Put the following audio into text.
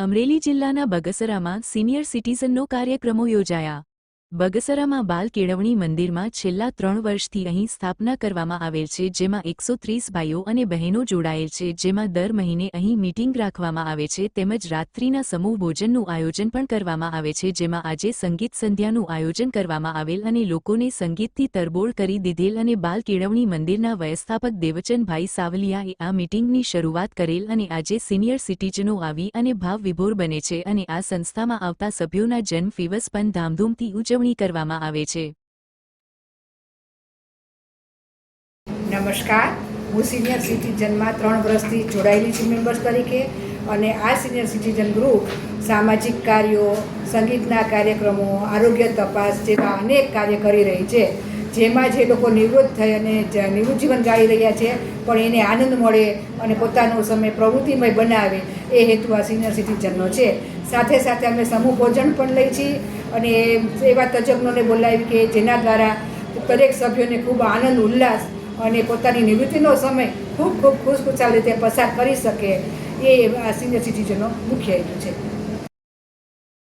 અમરેલી જિલ્લાના બગસરામાં સિનિયર સિટીઝનનો કાર્યક્રમો યોજાયા. બગસરામાં બાલ કેળવણી મંદિરમાં છેલ્લા ત્રણ વર્ષથી અહીં સ્થાપના કરવામાં આવેલ છે, જેમાં એકસો ત્રીસ ભાઈઓ અને બહેનો જોડાયેલ છે, જેમાં દર મહિને અહીં મીટિંગ રાખવામાં આવે છે, તેમજ રાત્રિના સમૂહ ભોજનનું આયોજન પણ કરવામાં આવે છે, જેમાં આજે સંગીત સંધ્યાનું આયોજન કરવામાં આવેલ અને લોકોને સંગીતથી તરબોળ કરી દીધેલ અને બાલ કેળવણી મંદિરના વ્યવસ્થાપક દેવચંદભાઈ સાવલિયાએ આ મીટિંગની શરૂઆત કરેલ અને આજે સિનિયર સિટીઝનો આવી અને ભાવ વિભોર બને છે અને આ સંસ્થામાં આવતા સભ્યોના જન્મ ફિવસ પણ ધામધૂમથી ઉજવણી કરવામાં આવે છે. નમસ્કાર. હું સિનિયર સિટીઝનમાં ત્રણ વર્ષથી જોડાયેલી છું મેમ્બર્સ તરીકે અને આ સિનિયર સિટીઝન ગ્રુપ સામાજિક કાર્યો, સંગીતના કાર્યક્રમો, આરોગ્ય તપાસ જેવા અનેક કાર્ય કરી રહી છે. જેમાં જે લોકો નિવૃત્ત થઈ અને નિવૃત્ત જીવન ગાળી રહ્યા છે, પણ એને આનંદ મળે અને પોતાનો સમય પ્રવૃત્તિમય બનાવે એ હેતુ આ સિનિયર સિટીઝનનો છે. સાથે સાથે અમે સમૂહ ભોજન પણ લઈ છીએ અને એવા તજજ્ઞોને બોલાવી કે જેના દ્વારા દરેક સભ્યોને ખૂબ આનંદ, ઉલ્લાસ અને પોતાની નિવૃત્તિનો સમય ખૂબ ખૂબ ખુશખુશાલ રીતે પસાર કરી શકે એ આ સિનિયર સિટીઝનનો મુખ્ય હેતુ છે.